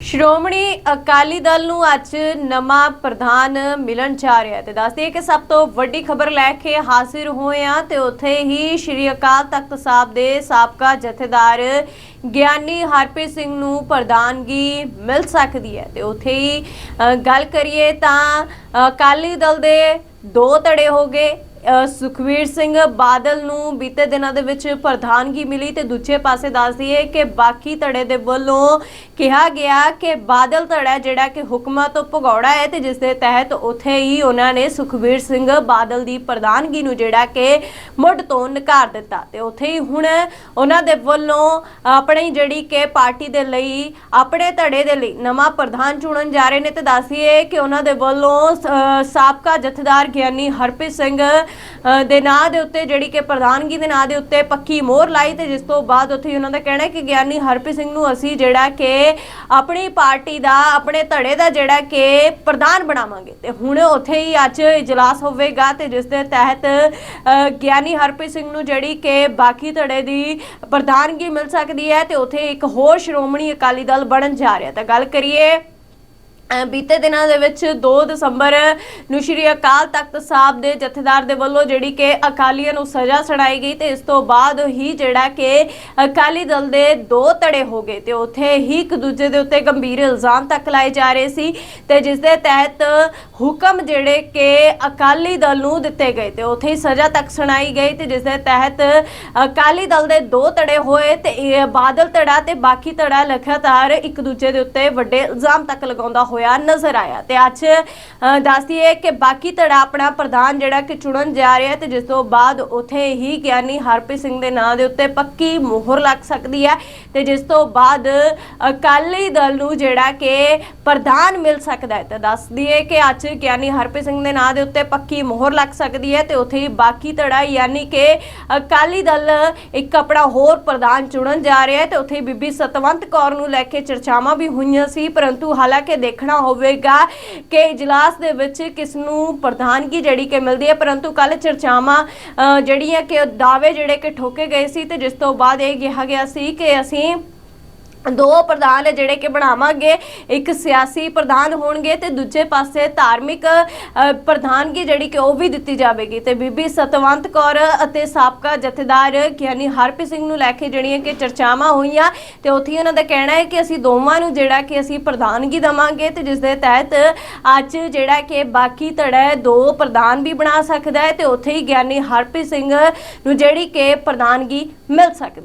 ਸ਼੍ਰੋਮਣੀ ਅਕਾਲੀ ਦਲ ਨੂੰ ਅੱਜ ਨਵਾਂ ਪ੍ਰਧਾਨ ਮਿਲਣ ਜਾ ਰਿਹਾ ਹੈ ਤੇ ਦੱਸਦੇ ਹਾਂ ਕਿ ਸਭ ਤੋਂ ਵੱਡੀ ਖਬਰ ਲੈ ਕੇ ਹਾਜ਼ਰ ਹੋਏ ਆ ਤੇ ਉੱਥੇ ਹੀ ਸ਼੍ਰੀ ਅਕਾਲ ਤਖਤ ਸਾਹਿਬ ਦੇ ਸਾਬਕਾ ਜਥੇਦਾਰ ਗਿਆਨੀ ਹਰਪ੍ਰੀਤ ਸਿੰਘ ਨੂੰ ਪ੍ਰਧਾਨਗੀ ਮਿਲ ਸਕਦੀ ਹੈ ਤੇ ਉੱਥੇ ਹੀ ਗੱਲ ਕਰੀਏ ਤਾਂ ਅਕਾਲੀ ਦਲ ਦੇ ਦੋ ਧੜੇ ਹੋ ਗਏ। ਸੁਖਵੀਰ ਸਿੰਘ ਬਾਦਲ ਨੂੰ ਬੀਤੇ ਦਿਨਾਂ ਦੇ ਵਿੱਚ ਪ੍ਰਧਾਨਗੀ ਮਿਲੀ ਤੇ ਦੂਜੇ ਪਾਸੇ ਦੱਸ ਦਈਏ ਕਿ ਬਾਕੀ ਧੜੇ ਦੇ ਵੱਲੋਂ ਕਿਹਾ ਗਿਆ ਕਿ ਬਾਦਲ ਧੜਾ ਜਿਹੜਾ ਕਿ ਹੁਕਮਾਂ ਤੋਂ ਭਗੌੜਾ ਹੈ ਤੇ ਜਿਸ ਦੇ ਤਹਿਤ ਉੱਥੇ ਹੀ ਉਹਨਾਂ ਨੇ ਸੁਖਵੀਰ ਸਿੰਘ ਬਾਦਲ ਦੀ ਪ੍ਰਧਾਨਗੀ ਨੂੰ ਜਿਹੜਾ ਕਿ ਮੁੱਢ ਤੋਂ ਨਕਾਰ ਦਿੱਤਾ ਤੇ ਉੱਥੇ ਹੀ ਹੁਣ ਉਹਨਾਂ ਦੇ ਵੱਲੋਂ ਆਪਣੀ ਜਿਹੜੀ ਕਿ ਪਾਰਟੀ ਦੇ ਲਈ, ਆਪਣੇ ਧੜੇ ਦੇ ਲਈ ਨਵਾਂ ਪ੍ਰਧਾਨ ਚੁਣਨ ਜਾ ਰਹੇ ਨੇ ਤੇ ਦੱਸੀਏ ਕਿ ਉਹਨਾਂ ਦੇ ਵੱਲੋਂ ਸਾਬਕਾ ਜਥੇਦਾਰ ਗਿਆਨੀ ਹਰਪ੍ਰੀਤ ਸਿੰਘ ਅ, ਦੇ ਨਾਂ ਦੇ ਉੱਤੇ ਜਿਹੜੀ ਕਿ ਪ੍ਰਧਾਨਗੀ ਦੇ ਨਾਂ ਦੇ ਉੱਤੇ ਪੱਕੀ ਮੋਹਰ ਲਾਈ ਤੇ ਜਿਸ ਤੋਂ ਬਾਅਦ ਉੱਥੇ ਹੀ ਉਹਨਾਂ ਦਾ ਕਹਿਣਾ ਹੈ ਕਿ ਗਿਆਨੀ ਹਰਪ੍ਰੀਤ ਸਿੰਘ ਨੂੰ ਅਸੀਂ ਜਿਹੜਾ ਕਿ ਆਪਣੀ ਪਾਰਟੀ ਦਾ ਆਪਣੇ ਧੜੇ ਦਾ ਜਿਹੜਾ ਕਿ ਪ੍ਰਧਾਨ ਬਣਾਵਾਂਗੇ। ਤੇ ਹੁਣ ਉੱਥੇ ਹੀ ਅੱਜ ਇਜਲਾਸ ਹੋਵੇਗਾ ਤੇ ਜਿਸ ਦੇ ਤਹਿਤ ਅ, ਗਿਆਨੀ ਹਰਪ੍ਰੀਤ ਸਿੰਘ ਨੂੰ ਜਿਹੜੀ ਕਿ ਬਾਕੀ ਧੜੇ ਦੀ ਪ੍ਰਧਾਨਗੀ ਮਿਲ ਸਕਦੀ ਹੈ ਤੇ ਉੱਥੇ ਇੱਕ ਹੋਰ ਸ਼੍ਰੋਮਣੀ ਅਕਾਲੀ ਦਲ ਬਣਨ ਜਾ ਰਿਹਾ। ਤਾਂ ਗੱਲ ਕਰੀਏ ਬੀਤੇ ਦਿਨਾਂ ਦੇ ਵਿੱਚ 2 ਦਸੰਬਰ ਨੂੰ ਸ਼੍ਰੀ ਅਕਾਲ ਤਖਤ ਸਾਹਿਬ ਦੇ ਜਥੇਦਾਰ ਦੇ ਵੱਲੋਂ ਜਿਹੜੀ ਕਿ ਅਕਾਲੀਆਂ ਨੂੰ ਸਜ਼ਾ ਸੁਣਾਈ ਗਈ ਤੇ ਇਸ ਤੋਂ ਬਾਅਦ ਹੀ ਜਿਹੜਾ ਕਿ ਅਕਾਲੀ ਦਲ ਦੇ ਦੋ ਧੜੇ ਹੋ ਗਏ ਤੇ ਉੱਥੇ ਹੀ ਇੱਕ ਦੂਜੇ ਦੇ ਉੱਤੇ ਗੰਭੀਰ ਇਲਜ਼ਾਮ ਤੱਕ ਲਾਏ ਜਾ ਰਹੇ ਸੀ ਤੇ ਜਿਸ ਦੇ ਤਹਿਤ ਹੁਕਮ ਜਿਹੜੇ ਕਿ ਅਕਾਲੀ ਦਲ ਨੂੰ ਦਿੱਤੇ ਗਏ ਤੇ ਉੱਥੇ ਹੀ ਸਜ਼ਾ ਤੱਕ ਸੁਣਾਈ ਗਈ ਤੇ ਜਿਸ ਦੇ ਤਹਿਤ ਅਕਾਲੀ ਦਲ ਦੇ ਦੋ ਧੜੇ ਹੋਏ ਤੇ ਇਹ ਬਾਦਲ ਧੜਾ ਤੇ ਬਾਕੀ ਧੜਾ ਲਗਾਤਾਰ ਇੱਕ ਦੂਜੇ ਦੇ ਉੱਤੇ ਵੱਡੇ ਇਲਜ਼ਾਮ ਤੱਕ ਲਗਾਉਂਦਾ ਹੋਇਆ ਨਜ਼ਰ ਆਇਆ ਤੇ ਅੱਜ ਅ, ਦੱਸਦੀ ਹੈ ਕਿ ਬਾਕੀ ਧੜਾ ਆਪਣਾ ਪ੍ਰਧਾਨ ਜਿਹੜਾ ਕਿ ਚੁਣਨ ਜਾ ਰਿਹਾ ਤੇ ਜਿਸ ਤੋਂ ਬਾਅਦ ਉਥੇ ਹੀ ਗਿਆਨੀ ਹਰਪ੍ਰੀਤ ਸਿੰਘ ਦੇ ਨਾਂ ਦੇ ਉੱਤੇ ਪੱਕੀ ਮੋਹਰ ਲੱਗ ਸਕਦੀ ਹੈ ਤੇ ਜਿਸ ਤੋਂ ਬਾਅਦ ਅਕਾਲੀ ਦਲ ਨੂੰ ਜਿਹੜਾ ਕਿ ਪ੍ਰਧਾਨ ਮਿਲ ਸਕਦਾ ਹੈ ਤੇ ਦੱਸਦੀ ਹੈ ਕਿ ਅੱਜ ਗਿਆਨੀ ਹਰਪ੍ਰੀਤ ਸਿੰਘ ਦੇ ਨਾਂ ਦੇ ਉੱਤੇ ਪੱਕੀ ਮੋਹਰ ਲੱਗ ਸਕਦੀ ਹੈ ਤੇ ਉਥੇ ਹੀ ਬਾਕੀ ਧੜਾ ਯਾਨੀ ਕਿ ਅਕਾਲੀ ਦਲ ਇੱਕ ਆਪਣਾ ਹੋਰ ਪ੍ਰਧਾਨ ਚੁਣਨ ਜਾ ਰਿਹਾ ਹੈ ਤੇ ਉੱਥੇ ਹੀ ਬੀਬੀ ਸਤਵੰਤ ਕੌਰ ਨੂੰ ਲੈ ਕੇ ਚਰਚਾਵਾਂ ਵੀ ਹੋਈਆਂ ਸੀ ਪਰੰਤੂ ਹਾਲਾਂਕਿ ਦੇਖਣ ਹੋਵੇਗਾ ਕਿ ਇਜਲਾਸ ਦੇ ਵਿੱਚ ਕਿਸ ਨੂੰ ਪ੍ਰਧਾਨਗੀ ਜਿਹੜੀ ਕਿ ਮਿਲਦੀ ਹੈ। ਪਰੰਤੂ ਕੱਲ ਚਰਚਾਵਾਂ ਅ, ਜਿਹੜੀਆਂ ਕਿ ਦਾਅਵੇ ਜਿਹੜੇ ਕਿ ਠੋਕੇ ਗਏ ਸੀ ਤੇ ਜਿਸ ਤੋਂ ਬਾਅਦ ਇਹ ਕਿਹਾ ਗਿਆ ਸੀ ਕਿ ਅਸੀਂ ਦੋ ਪ੍ਰਧਾਨ ਹੈ ਜਿਹੜੇ ਕਿ ਬਣਾਵਾਂਗੇ, ਇੱਕ ਸਿਆਸੀ ਪ੍ਰਧਾਨ ਹੋਣਗੇ ਤੇ ਦੂਜੇ ਪਾਸੇ ਧਾਰਮਿਕ ਪ੍ਰਧਾਨਗੀ ਜਿਹੜੀ ਕਿ ਉਹ ਵੀ ਦਿੱਤੀ ਜਾਵੇਗੀ। ਤੇ ਬੀਬੀ ਸਤਵੰਤ ਕੌਰ ਅਤੇ ਸਾਬਕਾ ਜਥੇਦਾਰ ਗਿਆਨੀ ਹਰਪ੍ਰੀਤ ਸਿੰਘ ਨੂੰ ਲੈ ਕੇ ਜਿਹੜੀਆਂ ਕਿ ਚਰਚਾਵਾਂ ਹੋਈਆਂ ਤੇ ਉੱਥੇ ਹੀ ਉਹਨਾਂ ਦਾ ਕਹਿਣਾ ਹੈ ਕਿ ਅਸੀਂ ਦੋਵਾਂ ਨੂੰ ਜਿਹੜਾ ਕਿ ਅਸੀਂ ਪ੍ਰਧਾਨਗੀ ਦਵਾਂਗੇ ਤੇ ਜਿਸ ਦੇ ਤਹਿਤ ਅੱਜ ਜਿਹੜਾ ਕਿ ਬਾਕੀ ਧੜਾ ਦੋ ਪ੍ਰਧਾਨ ਵੀ ਬਣਾ ਸਕਦਾ ਹੈ ਤੇ ਉੱਥੇ ਹੀ ਗਿਆਨੀ ਹਰਪ੍ਰੀਤ ਸਿੰਘ ਨੂੰ ਜਿਹੜੀ ਕਿ ਪ੍ਰਧਾਨਗੀ ਮਿਲ ਸਕਦੀ